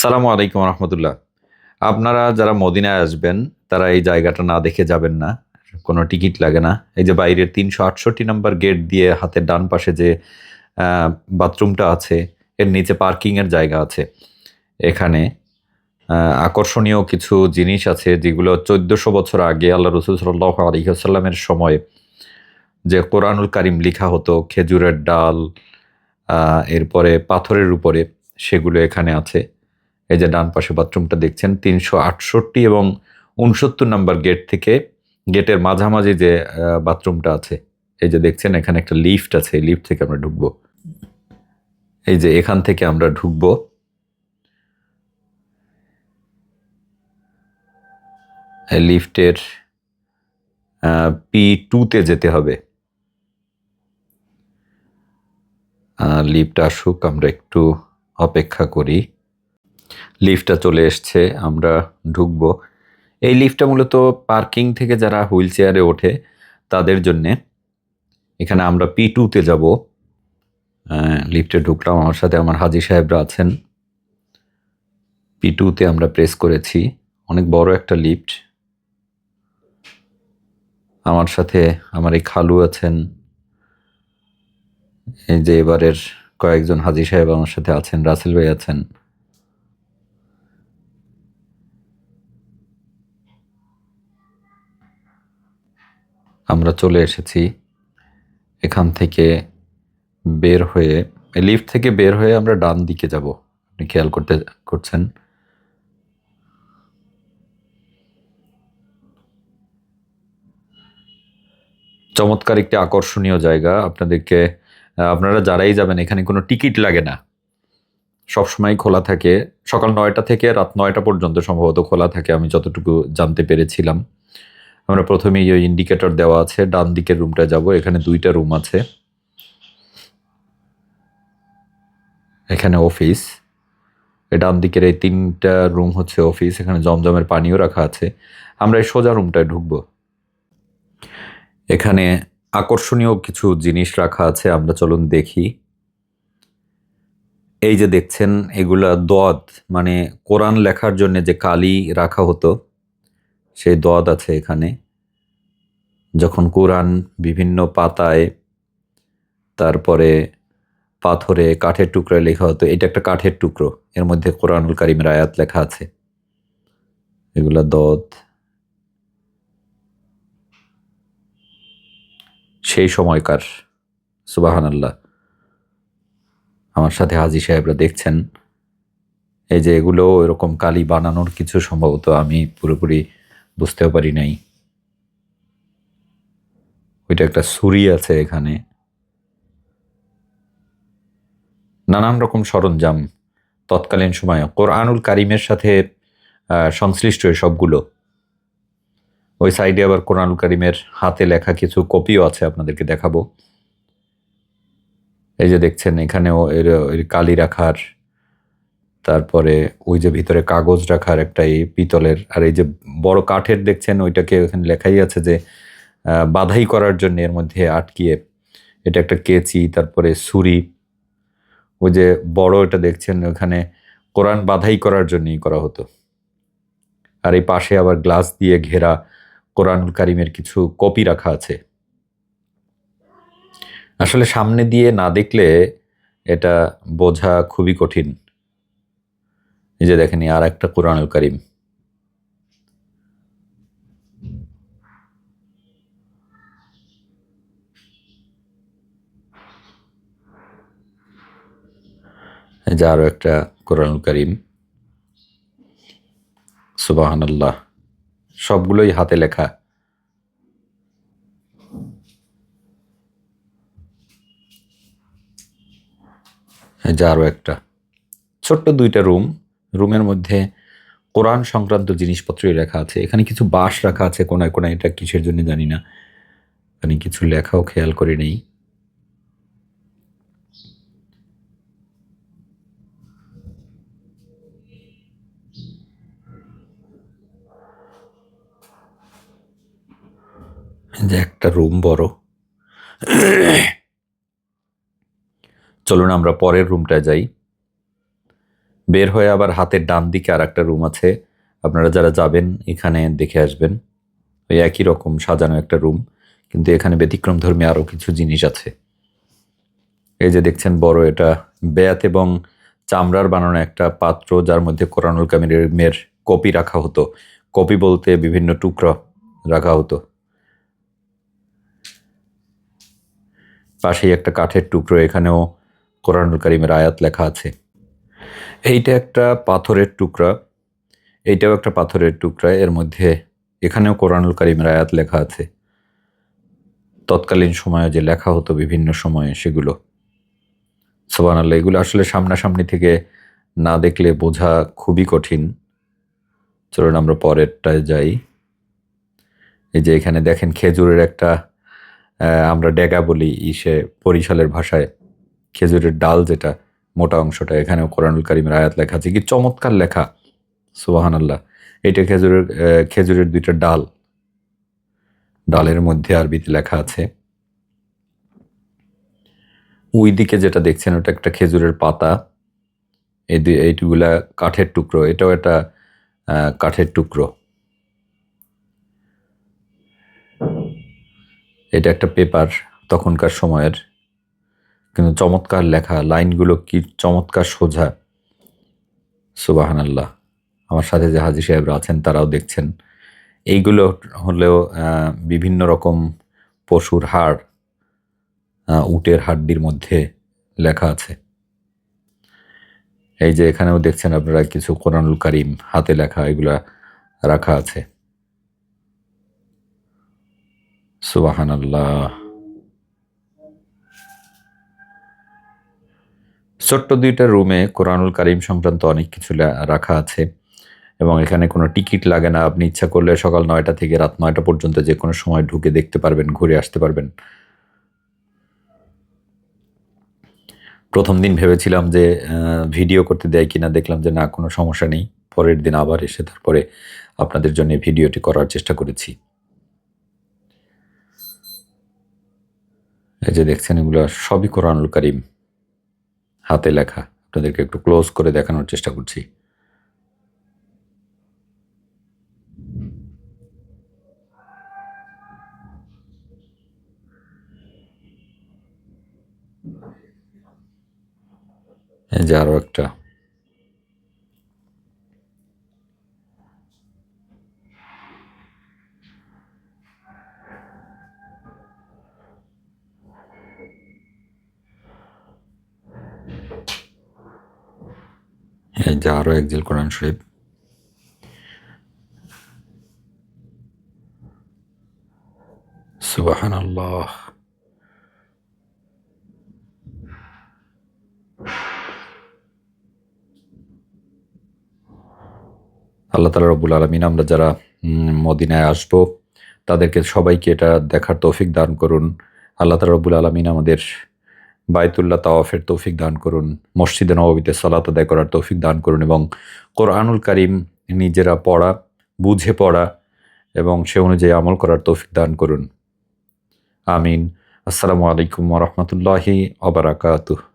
আসসালামু আলাইকুম রহমতুল্লাহ। আপনারা যারা মদিনায় আসবেন, তারা এই জায়গাটা না দেখে যাবেন না। কোনো টিকিট লাগে না। এই যে বাইরের তিনশো আটষট্টি নম্বর গেট দিয়ে হাতের ডান পাশে যে বাথরুমটা আছে, এর নিচে পার্কিংয়ের জায়গা আছে। এখানে আকর্ষণীয় কিছু জিনিস আছে যেগুলো চোদ্দশো বছর আগে আল্লাহ রসুল সাল্লাহ আলহিহাসাল্লামের সময় যে কোরআনুল কারিম লেখা হতো, খেজুরের ডাল এরপরে পাথরের উপরে, সেগুলো এখানে আছে। এই যে ডান পাশে বাথরুমটা দেখছেন, তিনশো আটষট্টি এবং উনসত্তর নাম্বার গেট থেকে গেটের মাঝামাঝি যে বাথরুমটা আছে, এই যে দেখছেন এখানে একটা লিফট আছে, এই লিফট থেকে আমরা ঢুকবো। এই যে এখান থেকে আমরা ঢুকবো। লিফটের পি টুতে যেতে হবে। লিফট আসুক, আমরা একটু অপেক্ষা করি। লিফটটা চলে এসছে, আমরা ঢুকবো। এই লিফটটা মূলত পার্কিং থেকে যারা হুইল চেয়ারে ওঠে, তাদের জন্যে। এখানে আমরা পি টুতে যাব। লিফটে ঢুকলাম, আমার সাথে আমার হাজি সাহেবরা আছেন। পি টুতে আমরা প্রেস করেছি। অনেক বড় একটা লিফট। আমার সাথে আমার এই খালু আছেন। এই যে এবারের কয়েকজন হাজি সাহেব আমার সাথে আছেন, রাসেল ভাই আছেন। আমরা চলে এসেছি এখান থেকে বের হয়ে লিফট থেকে বের হয়ে আমরা ডান দিকে যাব। আপনি খেয়াল করতে, করছেন? চমৎকার একটি আকর্ষণীয় জায়গা। আপনাদেরকে, আপনারা যারাই যাবেন, এখানে কোনো টিকিট লাগে না। সবসময় খোলা থাকে। সকাল নয়টা থেকে রাত নয়টা পর্যন্ত সম্ভবত খোলা থাকে, আমি যতটুকু জানতে পেরেছিলাম। আমরা প্রথমেই ওই ইন্ডিকেটর দেওয়া আছে, ডান দিকের রুমটা যাব, এখানে দুইটা রুম আছে। এখানে অফিস ডান দিকের এই তিনটা রুম হচ্ছে অফিস এখানে জমজমের পানিও রাখা আছে। আমরা এই সোজা রুমটায় ঢুকবো। এখানে আকর্ষণীয় কিছু জিনিস রাখা আছে, আমরা চলুন দেখি। এই যে দেখছেন, এগুলা দদ মানে কোরআন লেখার জন্য যে কালি রাখা হতো সেই দোয়াত আছে এখানে। যখন কোরআন বিভিন্ন পাতায়, তারপরে পাথরে কাঠের টুকরোয় লেখা হতো, এটা একটা কাঠের টুকরো, এর মধ্যে কোরআনুল কারিমের আয়াত লেখা আছে। এগুলা দত সেই সময়কার সুবাহান আল্লাহ আমার সাথে হাজি সাহেবরা দেখছেন। এই যে এগুলো এরকম কালি বানানোর কিছু সম্ভবত আমি পুরোপুরি বুঝতেও পারি নাই। ওইটা একটা ছুরি আছে এখানে। নানান রকম সরঞ্জাম, তৎকালীন সময়ে। কোরআনুল কারিমের সাথে সংশ্লিষ্ট সবগুলো ওই সাইডে আবার কোরআনুল কারিমের হাতে লেখা কিছু কপিও আছে, আপনাদেরকে দেখাবো। এই যে দেখছেন, এখানেও এর কালি রাখার তারপরে ওই যে ভিতরে কাগজ রাখার একটা এই পিতলের, আর এই যে বড় কাঠের দেখছেন ওইটাকে ওখানে লেখাই আছে যে বাধাই করার জন্য এর মধ্যে আটকিয়ে, এটা একটা কেচি, তারপরে ছুরি, ওই যে বড় এটা দেখছেন ওখানে কোরআন বাধাই করার জন্যই করা হতো। আর এই পাশে আবার গ্লাস দিয়ে ঘেরা কোরআনুল কারিমের কিছু কপি রাখা আছে। আসলে সামনে দিয়ে না দেখলে এটা বোঝা খুবই কঠিন। এই যে দেখেনি আর একটা কোরআনুল কারিম। যে আরও একটা কোরআনুল কারিম। সুবাহান আল্লাহ সবগুলোই হাতে লেখা। যে আরও একটা। ছোট্ট দুইটা রুম। রুমের মধ্যে কোরআন সংক্রান্ত জিনিসপত্রই রাখা আছে। এখানে কিছু বাঁশ রাখা আছে কোনায় কোনায়, এটা কিসের জন্য জানি না। এখানে কিছু লেখাও খেয়াল করে নেই। যে একটা রুম বড়। চলুন আমরা পরের রুমটায় যাই। বের হয়ে আবার হাতের ডান দিকে আর একটা রুম আছে। আপনারা যারা যাবেন, এখানে দেখে আসবেন। ওই একই রকম সাজানো একটা রুম কিন্তু এখানে ব্যতিক্রম ধর্মী আরও কিছু জিনিস আছে। এই যে দেখছেন বড় এটা বেয়াত এবং চামড়ার বানানো একটা পাত্র, যার মধ্যে কোরআনুল কামিমের কপি রাখা হতো। কপি বলতে বিভিন্ন টুকরা রাখা হতো। পাশেই একটা কাঠের টুকরো, এখানেও কোরআনুল কারিমের আয়াত লেখা আছে। এইটা একটা পাথরের টুকরা, এইটাও একটা পাথরের টুকরা, এর মধ্যে এখানেও কোরআনুল কারিমের আয়াত লেখা আছে। তৎকালীন সময়ে যে লেখা হতো বিভিন্ন সময়ে সেগুলো। সোবান আল্লাহ এগুলো আসলে সামনাসামনি থেকে না দেখলে বোঝা খুবই কঠিন। চলুন আমরা পরেরটায় যাই। এই যে এখানে দেখেন খেজুরের একটা আমরা ডেগা বলি ইসে বরিশালের ভাষায়, খেজুরের ডাল যেটা মোটা অংশটা। এখানেও কোরআনুল কারিমের আয়াত লেখা আছে। কি চমৎকার লেখা। সুবাহান আল্লাহ এটা খেজুরের খেজুরের দুইটা ডাল। ডালের মধ্যে আরবিতে লেখা আছে ওই দিকে যেটা দেখছেন ওটা একটা খেজুরের পাতা। এই এইগুলা কাঠের টুকরো। এটাও একটা কাঠের টুকরো। এটা একটা পেপার তখনকার সময়ের। কিন্তু চমৎকার লেখা, লাইনগুলো কি চমৎকার সোজা। সুবাহান আল্লাহ আমার সাথে যে হাজি সাহেবরা আছেন, তারাও দেখছেন। এইগুলো হলেও বিভিন্ন রকম পশুর হাড় উটের হাড্ডির মধ্যে লেখা আছে। এই যে এখানেও দেখছেন আপনারা কিছু কোরআনুল কারিম হাতে লেখা, এগুলা রাখা আছে। সুবাহান আল্লাহ ছোট্ট দুইটা রুমে কোরআনুল কারিম সংক্রান্ত অনেক কিছু রাখা আছে এবং এখানে কোনো টিকিট লাগে না। আপনি ইচ্ছা করলে সকাল নয়টা থেকে রাত নয়টা পর্যন্ত যে কোনো সময় ঢুকে দেখতে পারবেন, ঘুরে আসতে পারবেন। প্রথম দিন ভেবেছিলাম যে ভিডিও করতে দেয় কিনা, দেখলাম যে না, কোনো সমস্যা নেই। পরের দিন আবার এসে তারপরে আপনাদের জন্য ভিডিওটি করার চেষ্টা করেছি। এই যে দেখছেন, এগুলো সবই কোরআনুল কারিম। হাতে লেখা। আপনাদেরকে একটু ক্লোজ করে দেখানোর চেষ্টা করছি। যে আরও একটা এই যে আরও একজিল কোরআন শরীফ। সুবাহান আল্লাহ আল্লাহ তালা রবুল আলমিন, আমরা যারা মদিনায় আসব, তাদেরকে সবাইকে এটা দেখার তৌফিক দান করুন। আল্লাহ তালা রবুল আলমিন আমাদের বায়তুল্লাহ তাওয়াফের তৌফিক দান করুন, মসজিদে নবাবিতে সালাত আদায় করার তৌফিক দান করুন এবং কোরআনুল কারিম নিজেরা পড়া, বুঝে পড়া এবং সে অনুযায়ী আমল করার তৌফিক দান করুন। আমিন। আসসালামু আলাইকুম রহমতুল্লাহি অবরাকাতুহ